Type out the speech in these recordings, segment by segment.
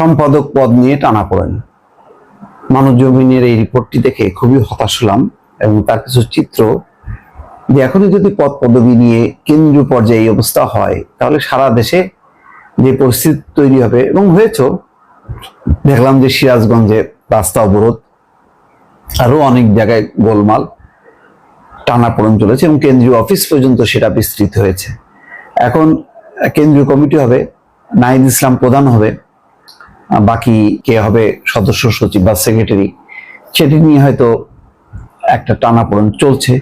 সম্পাদক পদ নিয়ে টানা পড়েন। মানব জমিনের এই রিপোর্টটি দেখে খুবই হতাশ হলাম এবং তার কিছু চিত্র যে এখনই যদি পদ পদবি নিয়ে কেন্দ্রীয় পর্যায়ে অবস্থা হয়, তাহলে সারা দেশে যে পরিস্থিতি তৈরি হবে এবং হয়েছেও। দেখলাম যে সিরাজগঞ্জে রাস্তা অবরোধ আরও অনেক জায়গায় গোলমাল টানাপোড়েন চলেছে এবং কেন্দ্রীয় অফিস পর্যন্ত সেটা বিস্তৃত হয়েছে। এখন কেন্দ্রীয় কমিটি হবে নাহিদ ইসলাম প্রধান হবে বাকি কে হবে সদস্য সচিব বা সেক্রেটারি সেটি নিয়ে হয়তো একটা টানাপোড়েন চলছে।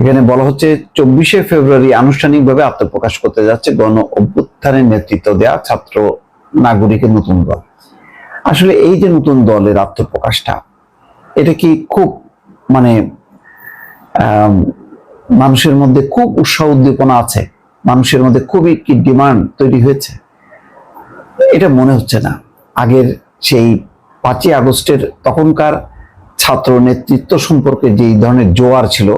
এখানে বলা হচ্ছে, চব্বিশে ফেব্রুয়ারি আনুষ্ঠানিকভাবে আত্মপ্রকাশ করতে যাচ্ছে গণ অভ্যুত্থানের নেতৃত্ব দেওয়া ছাত্র নাগরিকের নতুন দল। আসলে এই যে নতুন দলের আত্মপ্রকাশটা, এটা কি খুব মানে মানুষের মধ্যে খুব উৎসাহ উদ্দীপনা আছে? মানুষের মধ্যে খুবই কি ডিমান্ড তৈরি হয়েছে? এটা মনে হচ্ছে না। আগের সেই পাঁচই আগস্টের তখনকার ছাত্র নেতৃত্ব সম্পর্কে যে ধরনের জোয়ার ছিল,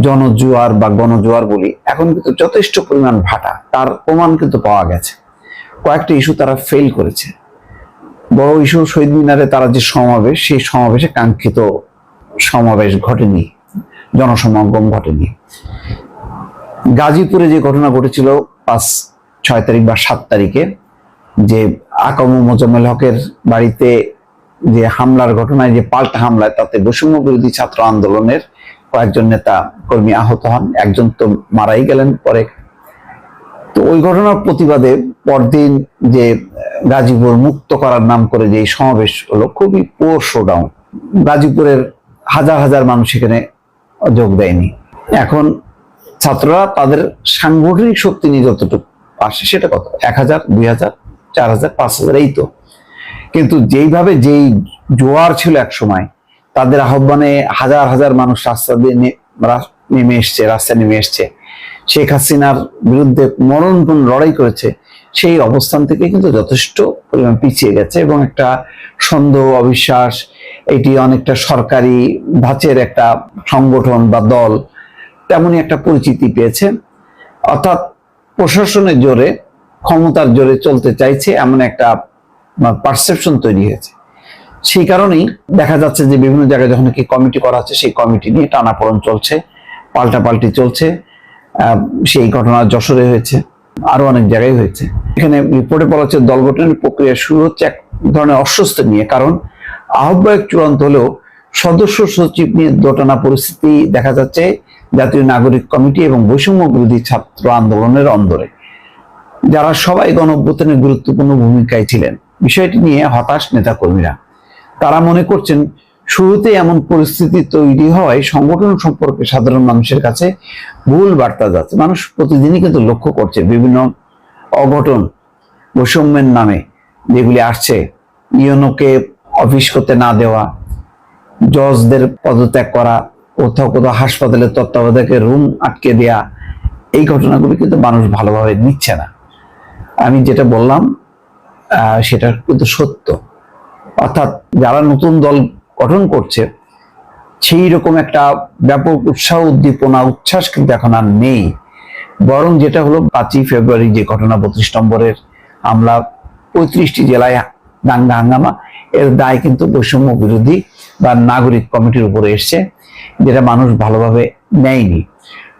জনজোয়ার বা গণজোয়ার বলি, এখন কিন্তু যথেষ্ট পরিমাণ ভাটা। তার প্রমাণ কিন্তু পাওয়া গেছে। কয়েকটা ইস্যু তারা ফেল করেছে। বড় ইস্যু শহীদ মিনারে তারা যে সমাবেশ, সেই সমাবেশে কাঙ্ক্ষিত সমাবেশ ঘটেনি, জনসমাগম ঘটেনি। গাজীপুরে যে ঘটনা ঘটেছিল পাঁচ, ছয় তারিখ বা সাত তারিখে, যে আকাম মোজাম্মেল হকের বাড়িতে যে হামলার ঘটনায় যে পাল্টা হামলায় তাতে বৈষম্য বিরোধী ছাত্র আন্দোলনের কয়েকজন নেতা কর্মী আহত হন, একজন তো মারাই গেলেন পরে। তো ওই ঘটনার প্রতিবাদে পরদিন যে গাজীপুর মুক্ত করার নাম করে যে সমাবেশ হলো, খুবই পোর শোডাউন গাজীপুরের হাজার হাজার মানুষ এখানে যোগ দেয়নি। এখন ছাত্ররা তাদের সাংগঠনিক শক্তি নিয়ে যতটুকু আসে সেটা কত? এক হাজার, দুই হাজার? চার হাজার পাঁচ হাজার এই তো। কিন্তু যেইভাবে যেই জোয়ার ছিল এক সময় তাদের আহ্বানে হাজার হাজার মানুষ রাস্তা দিয়ে নেমে এসছে, রাস্তায় নেমে এসছে। শেখ হাসিনার বিরুদ্ধে মরণপণ লড়াই করেছে, সেই অবস্থান থেকে কিন্তু যথেষ্ট পরিমাণ পিছিয়ে গেছে এবং একটা সন্দেহ, অবিশ্বাস, এটি অনেকটা সরকারি ধাঁচের একটা সংগঠন বা দল, তেমনই একটা পরিচিতি পেয়েছে। অর্থাৎ প্রশাসনের জোরে ক্ষমতার জোরে চলতে চাইছে, এমন একটা পারসেপশন তৈরি হয়েছে। সেই কারণেই দেখা যাচ্ছে যে বিভিন্ন জায়গায় যখন কি কমিটি করা হচ্ছে, সেই কমিটি নিয়ে টানাপোড়েন চলছে, পাল্টাপাল্টি চলছে সেই ঘটনা যশোরে হয়েছে আরও অনেক জায়গায় হয়েছে। এখানে রিপোর্টে বলা হচ্ছে, দল গঠনের প্রক্রিয়া শুরু হচ্ছে এক ধরনের অস্বস্তি নিয়ে, কারণ আহ্বায়ক চূড়ান্ত হলেও সদস্য সচিব নিয়ে দোটানা পরিস্থিতি দেখা যাচ্ছে, জাতীয় নাগরিক কমিটি এবং বৈষম্য বিরোধী ছাত্র আন্দোলনের অন্দরে। যারা সবাই গণঅভ্যুত্থানের গুরুত্বপূর্ণ ভূমিকায় ছিলেন, বিষয়টি নিয়ে হতাশ নেতাকর্মীরা। তারা মনে করছেন, শুরুতে এমন পরিস্থিতি তৈরি হয়, সংগঠন সম্পর্কে সাধারণ মানুষের কাছে ভুল বার্তা যাচ্ছে। মানুষ প্রতিদিনই কিন্তু লক্ষ্য করছে বিভিন্ন অঘটন, বৈষম্যের নামে যেগুলি আসছে, ইউনোকে অফিস করতে না দেওয়া, জজদের পদত্যাগ করা, কোথাও কোথাও হাসপাতালের তত্ত্বাবধায়কের রুম আটকে দেয়া, এই ঘটনাগুলি কিন্তু মানুষ ভালোভাবে নিচ্ছে না। আমি যেটা বললাম সেটা কিন্তু সত্য। অর্থাৎ যারা নতুন দল গঠন করছে, সেই রকম একটা ব্যাপক উৎসাহ, উদ্দীপনা, উচ্ছ্বাস কিন্তু এখন আর নেই। বরং যেটা হলো, পাঁচই ফেব্রুয়ারি যে ঘটনা বত্রিশ নম্বরের আমরা পঁয়ত্রিশটি জেলায় দাঙ্গা হাঙ্গামা, এর দায় কিন্তু বৈষম্য বিরোধী বা নাগরিক কমিটির উপরে এসছে, যেটা মানুষ ভালোভাবে নেয়নি।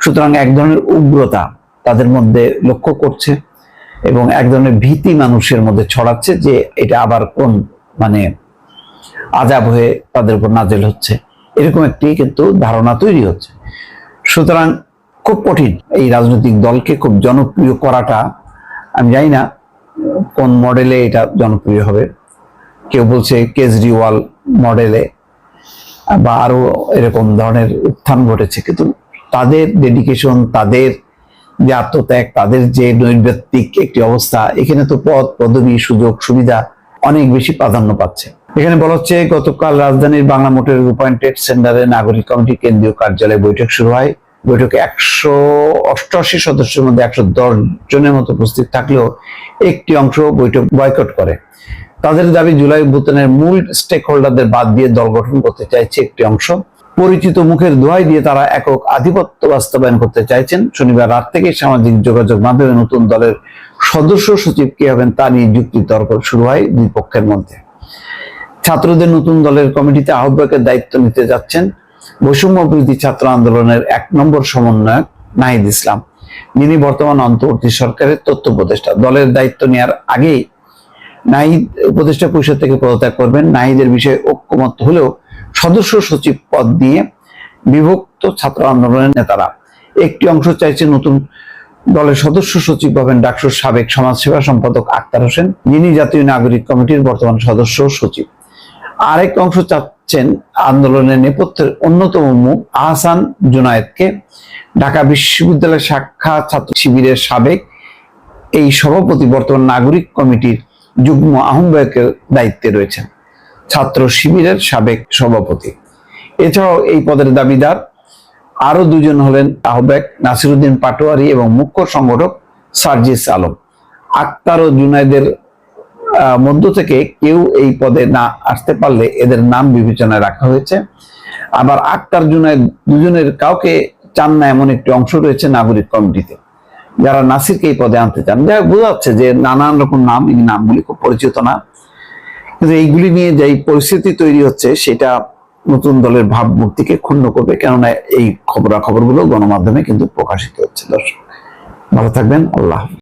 সুতরাং এক ধরনের উগ্রতা তাদের মধ্যে লক্ষ্য করছে। এবং এক ধরনের ভীতি মানুষের মধ্যে ছড়াচ্ছে যে এটা আবার কোন মানে আজাব হয়ে তাদের উপর নাজেল হচ্ছে। এরকম একটি কিন্তু ধারণা তৈরি হচ্ছে। সুতরাং খুব কঠিন এই রাজনৈতিক দলকে খুব জনপ্রিয় করাটা। আমি জানি না কোন মডেলে এটা জনপ্রিয় হবে। কেউ বলছে কেজরিওয়াল মডেলে বা আরও এরকম ধরনের উত্থান ঘটেছে। কিন্তু তাদের ডেডিকেশন তাদের যে আত্মত্যাগ, তাদের যে নৈর্ব্যক্তিক একটি অবস্থা, এখানে তো পদ পদবি, সুযোগ, সুবিধা অনেক বেশি প্রাধান্য পাচ্ছে। এখানে বলা হচ্ছে, গতকাল রাজধানীর বাংলা মোটর রূপায়ণ ট্রেড সেন্টারে নাগরিক কমিটি কেন্দ্রীয় কার্যালয়ে বৈঠক শুরু হয়। বৈঠকে একশো অষ্টআশি সদস্যের মধ্যে একশো দশ জনের মতো উপস্থিত থাকলেও একটি অংশ বৈঠক বয়কট করে। তাদের দাবি, জুলাই ভুতানের মূল স্টেক হোল্ডারদের বাদ দিয়ে দল গঠন করতে চাইছে একটি অংশ। পরিচিত মুখের দোহাই দিয়ে তারা একক আধিপত্য বাস্তবায়ন করতে চাইছেন। শনিবার রাত থেকে সামাজিক যোগাযোগ মাধ্যমে নতুন দলের সদস্য সচিব কে হবেন তা নিয়ে যুক্তি তর্ক শুরু হয় দুই পক্ষের মধ্যে। ছাত্রদের নতুন দলের কমিটিতে আহ্বায়কের দায়িত্ব নিতে যাচ্ছেন বৈষম্য বিরোধী ছাত্র আন্দোলনের এক নম্বর সমন্বয়ক নাহিদ ইসলাম। যিনি বর্তমান অন্তর্বর্তী সরকারের তথ্য উপদেষ্টা। দলের দায়িত্ব নেওয়ার আগেই নাহিদ উপদেষ্টা পরিষদ থেকে পদত্যাগ করবেন। নাহিদের বিষয়ে ঐক্যমত হলেও সদস্য সচিব পদ দিয়ে বিভক্ত ছাত্র আন্দোলনের নেতারা। একটি অংশ চাইছে নতুন দলের সদস্য সচিব হবেন ডাকসুর সাবেক সমাজসেবা সম্পাদক আক্তার হোসেন, যিনি জাতীয় নাগরিক কমিটির বর্তমান সদস্য সচিব। আরেক অংশ চাচ্ছেন আন্দোলনের নেপথ্যের অন্যতম মুখ আহসান জুনায়েদকে। ঢাকা বিশ্ববিদ্যালয় শাখা ছাত্র শিবিরের সাবেক এই সভাপতি বর্তমান নাগরিক কমিটির যুগ্ম আহ্বায়কের দায়িত্বে রয়েছেন। ছাত্র শিবিরের সাবেক সভাপতি। এছাড়াও এই পদের দাবিদার আরও দুজন হলেন আহ্বায়ক নাসিরুদ্দিন পাটোয়ারি এবং মুখ্য সংগঠক সার্জিস আলম। আক্তার ও জুনাইদের মধ্য থেকে কেউ এই পদে না আসতে পারলে এদের নাম বিবেচনায় রাখা হয়েছে। আবার আক্তার জুনাইদ দুজনের কাউকে চান না এমন একটি অংশ রয়েছে নাগরিক কমিটিতে। যারা নাসিরকে এই পদে আনতে চান যা বোঝা যাচ্ছে যে নানান রকম নাম, এই নামগুলি খুব পরিচিত না। কিন্তু এইগুলি নিয়ে যে পরিস্থিতি তৈরি হচ্ছে, সেটা নতুন দলের ভাবমূর্তিকে ক্ষুণ্ণ করবে কেননা এই খবরাখবরগুলো গণমাধ্যমে কিন্তু প্রকাশিত হচ্ছে, দর্শক ভালো থাকবেন, আল্লাহ।